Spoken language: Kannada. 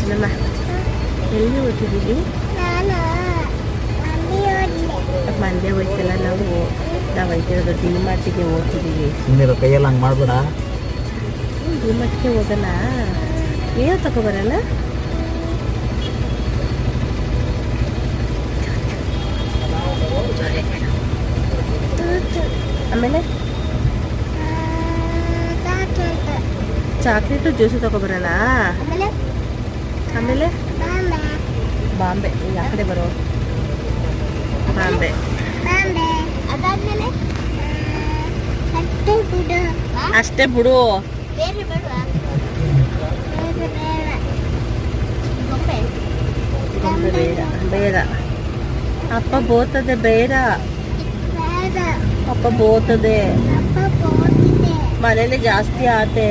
ಚಿನ್ನಮ್ಮ. ಎಲ್ಲಿ ಓದ್ತಿದ್ದೀವಿ ನಾನು ಅಲ್ಲಿ ಓದಿದೆ ಮಂಡ್ಯ ಹೋಯ್ತಲ್ಲ ನಾವು? ನಾವು ಹೋಯ್ತಿರೋದು ಡಿ ಮಾರ್ಟಿಗೆ ಹೋಗ್ತಿದ್ದೀವಿ. ಸುಮ್ಮನೆ ಕೈಯಲ್ಲಿ ಹಂಗೆ ಮಾಡ್ಬೇಡ. ಡಿ ಮಾರ್ಟಿಗೆ ಹೋಗಲ್ಲ ಏನೋ ತಗೊಬರಲ್ಲ ಆಮೇಲೆ? ಚಾಕ್ಲೇಟ್ ಚಾಕ್ಲೇಟು ಜ್ಯೂಸು ತಗೊಬರಲ್ಲ ಆಮೇಲೆ? ಆಮೇಲೆ ಬಾಂಬೆ. ಆ ಕಡೆ ಬರೋ? ಬಾಂಬೆ. ಅಷ್ಟೇ ಬಿಡು. ಬೇಡ. ಬೇಡ. ಅಪ್ಪ ಬೋತದೆ ಬೇಡ. ಅಪ್ಪ ಬೋತದೆ ಮನೇಲಿ ಜಾಸ್ತಿ ಆತೆ.